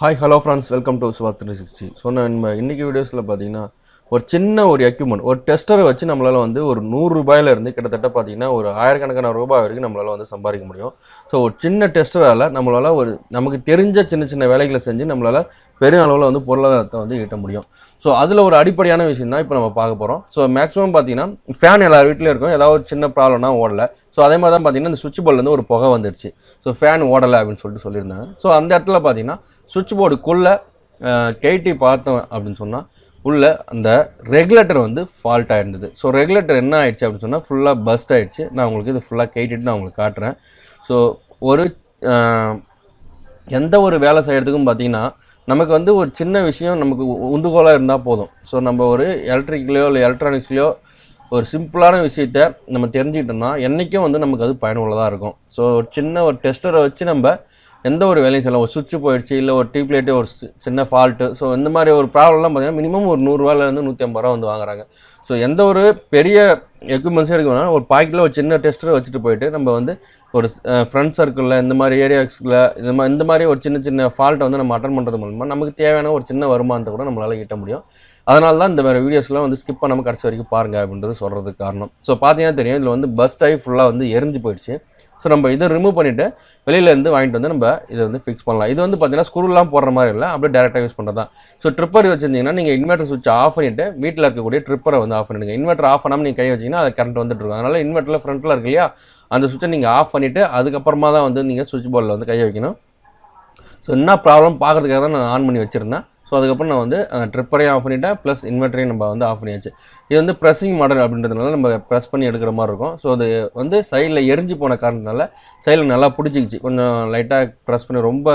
Hi hello friends welcome to சுவா three sixty so நம்ம இன்றைக்கி வீடியோஸில் பார்த்தீங்கன்னா ஒரு சின்ன ஒரு எக்யூப்மெண்ட் ஒரு டெஸ்டரை வச்சு நம்மளால் வந்து ஒரு நூறு ரூபாயிலேருந்து கிட்டத்தட்ட பார்த்தீங்கன்னா ஒரு ஆயிரக்கணக்கான ரூபாய் வரைக்கும் நம்மளால் வந்து சம்பாதிக்க முடியும். ஸோ ஒரு சின்ன டெஸ்டரால் நம்மளால் ஒரு நமக்கு தெரிஞ்ச சின்ன சின்ன வேலைகளை செஞ்சு நம்மளால் பெரிய அளவில் வந்து பொருளாதாரத்தை வந்து ஈட்ட முடியும். ஸோ அதில் ஒரு அடிப்படையான விஷயம் தான் இப்போ நம்ம பார்க்க போகிறோம் ஸோ மேக்ஸிமம் பார்த்தீங்கன்னா ஃபேன் எல்லார் வீட்லேயும் இருக்கும். ஏதாவது ஒரு சின்ன ப்ராப்ளம்னா ஓடல. ஸோ அதே மாதிரி தான் பார்த்தீங்கன்னா இந்த சுவிட்ச் போர்ட்லேருந்து ஒரு புகை வந்துடுச்சு ஸோ ஃபேன் ஓடலை அப்படின்னு சொல்லிட்டு சொல்லியிருந்தாங்க. ஸோ அந்த இடத்துல பார்த்தீங்கன்னா சுவிட்ச் போர்டுக்குள்ளே கேட்டி பார்த்தோம் அப்படின்னு சொன்னால் உள்ள அந்த ரெகுலேட்டர் வந்து ஃபால்ட் ஆகிருந்தது ஸோ ரெகுலேட்டர் என்ன ஆயிடுச்சு அப்படின்னு சொன்னால் ஃபுல்லாக பஸ்ட் ஆகிடுச்சு நான் உங்களுக்கு இது ஃபுல்லாக கேட்டுட்டு நான் உங்களுக்கு காட்டுறேன். ஸோ ஒரு எந்த ஒரு வேலை செய்கிறதுக்கும் பார்த்தீங்கன்னா நமக்கு வந்து ஒரு சின்ன விஷயம் நமக்கு உந்துகோலாக இருந்தால் போதும். ஸோ நம்ம ஒரு எலக்ட்ரிக்லேயோ இல்லை எலக்ட்ரானிக்ஸ்லேயோ ஒரு சிம்பிளான விஷயத்த நம்ம தெரிஞ்சுக்கிட்டோம்னா என்றைக்கும் வந்து நமக்கு அது பயனுள்ளதாக இருக்கும். ஸோ ஒரு சின்ன ஒரு டெஸ்டரை வச்சு நம்ம எந்த ஒரு வேலையும் செய்யலாம். ஒரு சுவிட்ச் போயிடுச்சு இல்லை ஒரு டியூப்லைட்டு ஒரு சின்ன ஃபால்ட்டு ஸோ இந்த மாதிரி ஒரு ப்ராப்ளம்லாம் பார்த்தீங்கன்னா மினிமம் ஒரு நூறுரூவாலேருந்து நூற்றி ஐம்பது ரூபா வந்து வாங்குறாங்க. ஸோ எந்த ஒரு பெரிய எக்யூப்மெண்ட்ஸே எடுக்கணும்னா ஒரு பாக்கெட்டில் ஒரு சின்ன டெஸ்டரை வச்சுட்டு போயிட்டு நம்ம வந்து ஒரு ஃப்ரெண்ட் சர்க்கிளில் இந்த மாதிரி ஏரியாஸில் இந்த மாதிரி இந்த மாதிரி ஒரு சின்ன சின்ன ஃபால்ட்டை வந்து நம்ம அட்டன் பண்ணுறது மூலமாக நமக்கு தேவையான ஒரு சின்ன வருமானத்தை கூட நம்மளால் ஈட்ட முடியும். அதனால தான் இந்த மாதிரி வீடியோஸ்லாம் வந்து ஸ்கிப் பண்ணாமல் கடைசி வரைக்கும் பாருங்கள் அப்படின்றது சொல்கிறதுக்கு காரணம். ஸோ பார்த்தீங்கன்னா தெரியும் இதில் வந்து பஸ் டைப் ஃபுல்லாக வந்து எரிஞ்சு போயிடுச்சு. ஸோ நம்ம இதை ரிமூவ் பண்ணிவிட்டு வெளியிலேருந்து வாங்கிட்டு வந்து நம்ம இதை வந்து ஃபிக்ஸ் பண்ணலாம். இது வந்து பார்த்தீங்கன்னா ஸ்க்ரூலாம் போடுற மாதிரி இல்லை அப்படியே டேரெக்டாக யூஸ் பண்ணுறது தான் ஸோ ட்ரிப்பர் வச்சிருந்தீங்கன்னா நீங்கள் இன்வெர்டர் சுவிட்ச் ஆஃப் பண்ணிவிட்டு வீட்டில் இருக்கக்கூடிய ட்ரிப்பரை வந்து ஆஃப் பண்ணிடுங்க. இன்வெர்டர் ஆஃப் பண்ணாமல் நீங்கள் கை வச்சிங்கன்னா அது கரண்ட் வந்துட்டு இருக்கும். அதனால் இன்வெர்டரில் ஃப்ரண்ட்டில் இருக்கு இல்லையா அந்த சுவிட்சை நீங்கள் ஆஃப் பண்ணிவிட்டு அதுக்கப்புறமா தான் வந்து நீங்கள் சுவிட்ச் போர்டில் வந்து கை வைக்கணும். ஸோ என்ன ப்ராப்ளம் பார்க்கறதுக்காக தான் நான் ஆன் பண்ணி வச்சுருந்தேன். ஸோ அதுக்கப்புறம் நான் வந்து ட்ரிப்பரையும் ஆஃப் பண்ணிட்டேன். ப்ளஸ் இன்வெர்ட்டரையும் நம்ம வந்து ஆஃப் பண்ணியாச்சு. இது வந்து ப்ரெஸ்ஸிங் மாடல் அப்படின்றதுனால நம்ம ப்ரெஸ் பண்ணி எடுக்கிற மாதிரி இருக்கும். ஸோ அது வந்து சைடில் எரிஞ்சு போன காரணத்தினால சைடில் நல்லா பிடிச்சிக்கிச்சு. கொஞ்சம் லைட்டாக ப்ரெஸ் பண்ணி ரொம்ப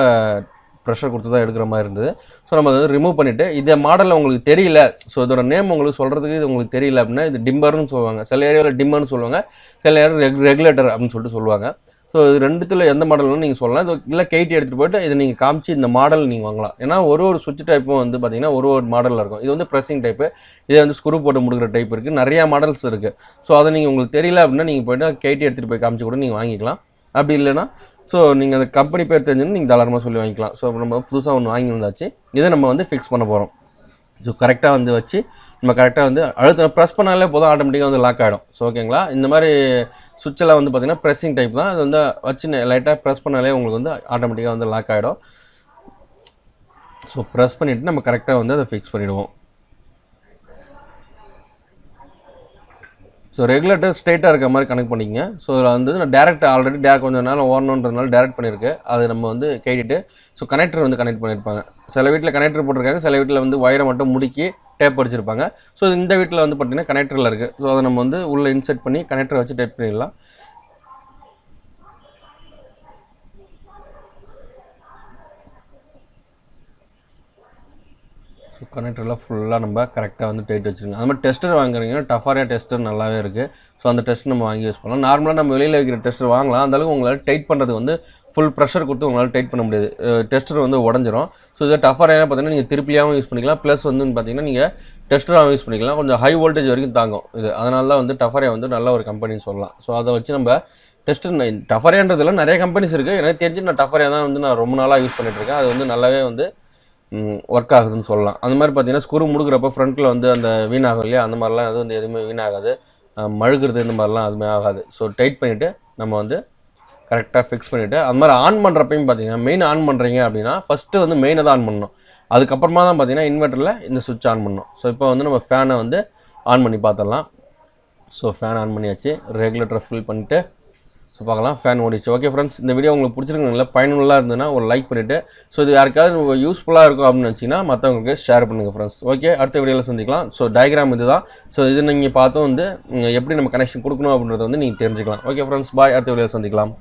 ப்ரெஷர் கொடுத்து தான் எடுக்கிற மாதிரி இருந்தது. ஸோ நம்ம அதை வந்து ரிமூவ் பண்ணிவிட்டு இந்த மாடலில் உங்களுக்கு தெரியல. ஸோ இதோட நேம் உங்களுக்கு சொல்கிறதுக்கு இது உங்களுக்கு தெரியல அப்படின்னா இது டிம்பர்னு சொல்லுவாங்க. சில ஏரியாவில் டிம்மர்னு சொல்லுவாங்க. சில ஏரியா ரெகுலேட்டர் அப்படின்னு சொல்லிட்டு சொல்லுவாங்க. ஸோ இது ரெண்டுத்தில் எந்த மாடல்னு நீங்கள் சொல்லலாம். இது இல்லை கேட்டி எடுத்துகிட்டு போயிட்டு இதை நீங்கள் காமிச்சு இந்த மாடல் நீங்கள் வாங்கலாம். ஏன்னா ஒரு ஒரு சுவிட்ச் டைப்பும் வந்து பார்த்தீங்கன்னா ஒரு ஒரு மாடலில் இருக்கும். இது வந்து ப்ரெஸ்ஸிங் டைப்பு இதை வந்து ஸ்க்ரூ போட்டு முடிக்கிற டைப் இருக்குது நிறையா மாடல்ஸ் இருக்குது ஸோ அதை நீங்கள் உங்களுக்கு தெரியல அப்படின்னா நீங்கள் போயிட்டு கேட்டி எடுத்துகிட்டு போய் காமிச்சு கூட நீங்கள் வாங்கிக்கலாம். அப்படி இல்லைன்னா ஸோ நீங்கள் அந்த கம்பெனி பேர் தெரிஞ்சுன்னு நீங்கள் தாராளமாக சொல்லி வாங்கிக்கலாம். ஸோ நம்ம புதுசாக ஒன்று வாங்கி வந்தாச்சு. இதை நம்ம வந்து ஃபிக்ஸ் பண்ண போகிறோம் ஸோ கரெக்டாக வந்து வச்சு நம்ம கரெக்டாக வந்து அழுத்த ப்ரெஸ் பண்ணாலே போதும் ஆட்டோமேட்டிக்காக வந்து லாக் ஆகிடும் ஸோ ஓகேங்களா இந்த மாதிரி சுவிட்செல்லாம் வந்து பார்த்திங்கன்னா ப்ரெஸ்ஸிங் டைப் தான். அது வந்து வச்சு லைட்டாக ப்ரெஸ் பண்ணாலே உங்களுக்கு வந்து ஆட்டோமேட்டிக்காக வந்து லாக் ஆகிடும் ஸோ ப்ரெஸ் பண்ணிவிட்டு நம்ம கரெக்டாக வந்து அதை ஃபிக்ஸ் பண்ணிவிடுவோம் ஸோ ரெகுலேட்டர் ஸ்ட்ரெயிட்டாக இருக்க மாதிரி கனெக்ட் பண்ணிக்கங்க. ஸோ இதில் வந்து நான் டேரக்ட் ஆல்ரெடி டேரக்ட் கொஞ்சம் நேரம் ஓடணுன்றதுனால டேரக்ட் பண்ணியிருக்கு அது நம்ம வந்து கேட்டுட்டு ஸோ கனெக்டர் வந்து கனெக்ட் பண்ணியிருப்பாங்க சில வீட்டில் கனெக்டர் போட்டிருக்காங்க சில வீட்டில் வந்து ஒயரை மட்டும் முடுக்கி டேப் அடிச்சிருப்பாங்க. ஸோ இந்த வீட்டில் வந்து பார்த்திங்கன்னா கனெக்டரில் இருக்குது ஸோ அதை நம்ம வந்து உள்ளே இன்செர்ட் பண்ணி கனெக்டர் வச்சு டேப் பண்ணிடலாம் ஸோ கனெக்டர்லாம் ஃபுல்லாக நம்ம கரெக்டாக வந்து டைட் வச்சுருங்க அது மாதிரி டெஸ்டர் வாங்குறீங்கன்னா டஃபாரியா டெஸ்டர் நல்லாவே இருக்குது ஸோ அந்த டெஸ்ட் நம்ம வாங்கி யூஸ் பண்ணலாம். நார்மலாக நம்ம வெளியில் வைக்கிற டெஸ்டர் வாங்கலாம். அந்தளவுக்கு உங்களால் டைட் பண்ணுறது வந்து ஃபுல் ப்ரெஷர் கொடுத்து உங்களால் டைட் பண்ண முடியாது. டெஸ்டர் வந்து உடஞ்சிரும். ஸோ இதை டஃபாரியாக பார்த்தீங்கன்னா நீங்கள் திருப்பியாகவும் யூஸ் பண்ணிக்கலாம். ப்ளஸ் வந்து பார்த்தீங்கன்னா நீங்கள் டெஸ்டராகவும் யூஸ் பண்ணிக்கலாம். கொஞ்சம் ஹை வோல்டேஜ் வரைக்கும் தாங்கும் இது. அதனால தான் வந்து டஃபாரியா வந்து நல்ல ஒரு கம்பெனின்னு சொல்லலாம். ஸோ அதை வச்சு நம்ம டெஸ்டர் டஃபாரியான்றதுல நிறைய கம்பெனிஸ் இருக்குது எனக்கு தெரிஞ்சு நான் டஃபாரியா தான் வந்து நான் ரொம்ப நாளாக யூஸ் பண்ணிகிட்ருக்கேன் இருக்கேன். அது வந்து நல்லாவே வந்து ஒர்க் ஆகுதுன்னு சொல்லலாம். அந்த மாதிரி பார்த்தீங்கன்னா ஸ்க்ரூ முடுக்கிறப்ப ஃப்ரண்ட்டில் வந்து அந்த வீணாகும் இல்லையா? அந்த மாதிரிலாம் அது வந்து எதுவுமே வீணாகாது. மழுகிறது இந்த மாதிரிலாம் அதுவுமே ஆகாது. ஸோ டைட் பண்ணிவிட்டு நம்ம வந்து கரெக்டாக ஃபிக்ஸ் பண்ணிவிட்டு அது மாதிரி ஆன் பண்ணுறப்பையும் பார்த்தீங்கன்னா மெயின் ஆன் பண்ணுறீங்க அப்படின்னா ஃபஸ்ட்டு வந்து மெயினை தான் ஆன் பண்ணணும். அதுக்கப்புறமா தான் பார்த்தீங்கன்னா இன்வெர்ட்டரில் இந்த சுவிட்ச் ஆன் பண்ணணும். ஸோ இப்போ வந்து நம்ம ஃபேனை வந்து ஆன் பண்ணி பார்த்துடலாம். ஸோ ஃபேன் ஆன் பண்ணியாச்சு. ரெகுலேட்டரை ஃபில் பண்ணிவிட்டு ஸோ பார்க்கலாம். ஃபேன் ஓடிச்சு ஓகே ஃப்ரெண்ட்ஸ் இந்த வீடியோ உங்களுக்கு பிடிச்சிருக்குங்களா பயனுள்ளதாக இருந்ததுன்னா ஒரு லைக் பண்ணிவிட்டு ஸோ இது யாருக்காவது யூஸ்ஃபுல்லாக இருக்கும் அப்படின்னு நினச்சிங்கன்னா மற்றவங்களுக்கு ஷேர் பண்ணுங்கள் ஃப்ரெண்ட்ஸ் ஓகே அடுத்த வீடியோவில் சந்திக்கலாம். ஸோ டயக்ராம் இது தான் ஸோ இது நீங்கள் பார்த்தும் வந்து எப்படி நம்ம கனெக்ஷன் கொடுக்கணும் அப்படின்றத வந்து நீங்கள் தெரிஞ்சுக்கலாம். ஓகே ஃப்ரெண்ட்ஸ் பாய் அடுத்த வீடியோவில் சந்திக்கலாம்.